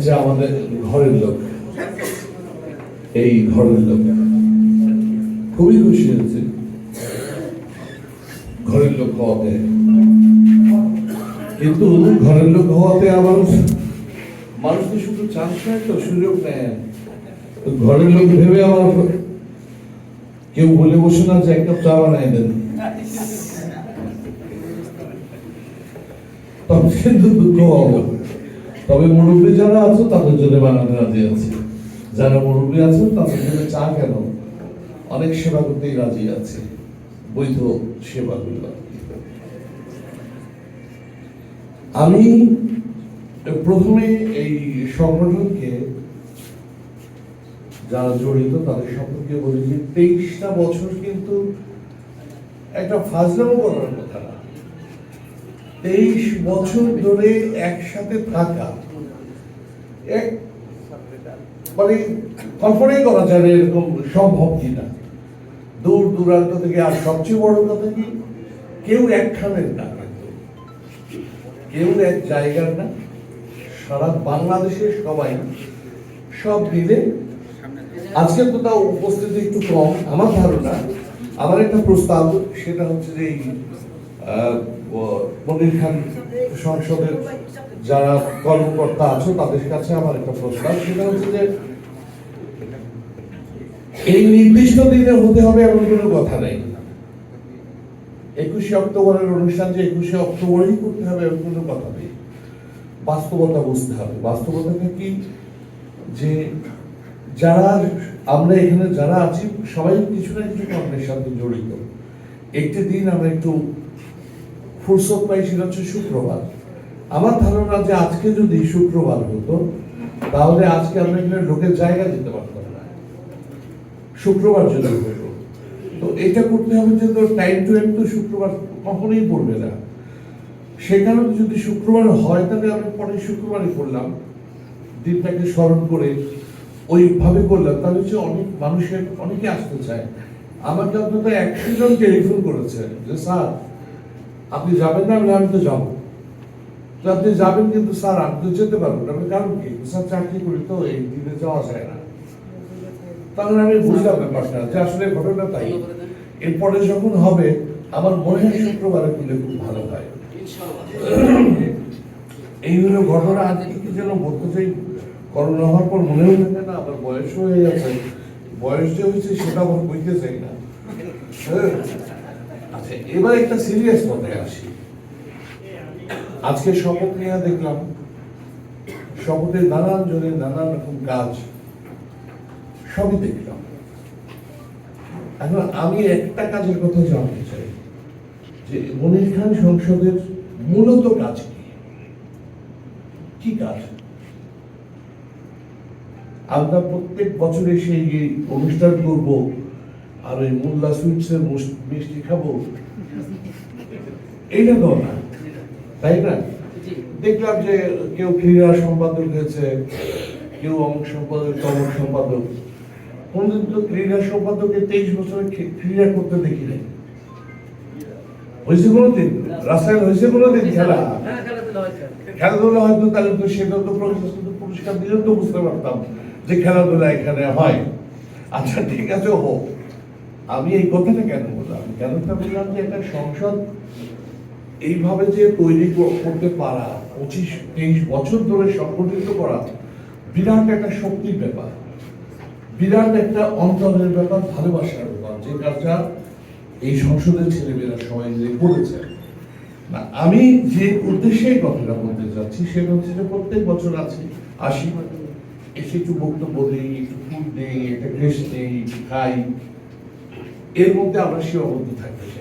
হচ্ছে আমাদের ঘরের লোক। এই ঘরের লোক। খুবই খুশি হয়েছে। ঘরের লোক হওয়াতে। কিন্তু ঘরের লোক হওয়াতে আবার মানুষ তো শুধু চান্স নেয় তো, সুযোগ নেয়। ঘরের লোক ভেবে আমার কেউ বলে বসে না যে এক কাপ চা বানাই দেন। তবে কিন্তু দুঃখ হবে তবে মুরব্বী যারা আছে, তাদের জন্য বানাতে রাজি আছে। যারা মুরব্বী আছে তাদের জন্য চা কেন? অনেক সেবা করতেই রাজি আছে। বৈধ সেবাগুলো। আমি প্রথমে এই সংগঠনকে যারা জড়িত, তাদের সম্পর্কে বলি যে, তেইশটা বছর কিন্তু একটা ফাজলামো করার কথা তেইশ বছর ধরে একসাথে থাকা। এক মানে কল্পনাই করা যায় এরকম সম্ভব কিনা। দূর দূরান্ত থেকে আর সবচেয়ে বড় কথা কি? কেউ একখানের না কেউ এক জায়গার না। সারা বাংলাদেশের সবাই সব মিলে আজকে তো তাও উপস্থিতি একটু কম। আমার ধারণা, আমার একটা প্রস্তাব, সেটা হচ্ছে যে মনির খান সংসদের যারা কর্মকর্তা আছো তাদের কাছে আমার একটা প্রস্তাব সেটা হচ্ছে যে এই নির্দিষ্ট দিনে হতে হবে এমন কোনো কথা নেই। একুশে অক্টোবরের অনুষ্ঠান যে একুশে অক্টোবরেই করতে হবে এমন কোনো কথা নেই। বাস্তবতা বুঝতে হবে। বাস্তবতাটা কি? যে যারা আমরা এখানে যারা আছি, সবাই কিছু না কিছু কর্মের সাথে জড়িত। একটি দিন আমরা একটু ফুরসত পাই সেটা হচ্ছে শুক্রবার। আমার ধারণা যে আজকে যদি শুক্রবার হতো, তাহলে আজকে আমরা এখানে লোকের জায়গা দিতে পারতাম না। শুক্রবার যদি হতো। তো এটা করতে হবে যে তো টাইম টু টাইম তো শুক্রবার কখনোই পড়বে না। সে কারণে যদি শুক্রবার হয়, তাহলে আমি পরে শুক্রবারই করলাম। দিনটাকে স্মরণ করে ওইভাবে করলাম। তাহলে হচ্ছে অনেক মানুষের, অনেকে আসতে চায়। আমাকে অন্তত একশো জন টেলিফোন করেছে যে, স্যার আপনি যাবেন না আমি তো যাব। তো আপনি যাবেন কিন্তু স্যার আমি তো যেতে পারব না। কারণ কি? স্যার চাকরি করি তো এই দিনে যাওয়া যায় না। তখন আমি বুঝলাম ব্যাপারটা যে আসলে ঘটনা তাই। এরপরে যখন হবে আমার মনে হয় শুক্রবারে করলে খুব ভালো হয়। এই হলো ঘটনা। আজকে কি যেন বলতে চাই? করোনা হওয়ার পর মনে হয়ে থাকে না আবার বয়স হয়ে গেছে বয়স যে হয়েছে সেটা আমার বইতে চাই না। হ্যাঁ। আচ্ছা এবার একটা সিরিয়াস কথায় আসি। আজকে শপথ নিয়ে দেখলাম, শপথের নানান জনের নানান রকম কাজ সবই দেখলাম। এখন আমি একটা কাজের কথা জানতে চাই, যে মনির খান সংসদের মূলত কাজ কি? কি কাজ? আমরা প্রত্যেক বছরে সেই অনুষ্ঠান করব আর ওই মোল্লা সুইটসের মিষ্টি খাব? এইটা তো না। তাই না? দেখলাম যে কেউ ক্রীড়া সম্পাদক হয়েছে কেউ অমুক সম্পাদক তমুক সম্পাদক। কোনদিন তো ক্রীড়া সম্পাদকে তেইশ বছরে ক্রীড়া করতে দেখি নাই। হয়েছে কোনোদিন? রাস্তায় হয়েছে কোনোদিন খেলা? খেলাধুলা হয়তো তাহলে তো সেটা তো পুরস্কার দিলেও তো বুঝতে পারতাম যে খেলাধুলা এখানে হয়। আচ্ছা ঠিক আছে হোক। আমি এই কথাটা কেন বললাম? কেনটা বললাম যে একটা সংসদ এইভাবে যে তৈরি করতে পারা, পঁচিশ, তেইশ বছর ধরে সংগঠিত করা, বিরাট একটা শক্তির ব্যাপার। বিরাট একটা অন্তরের ব্যাপার, ভালোবাসার ব্যাপার, যে কাজটা এই সংসদের ছেলেমেয়েরা সবাই মিলে করেছে। না, আমি যে উদ্দেশ্যে কথাটা বলতে চাচ্ছি, সেটা হচ্ছে যে প্রত্যেক বছর আছি আসি এসে একটু বক্তব্য দিই, একটু ফুল দিই, একটা ড্রেস দিই খাই। এর মধ্যে আমরা সীমাবদ্ধ থাকতে চাই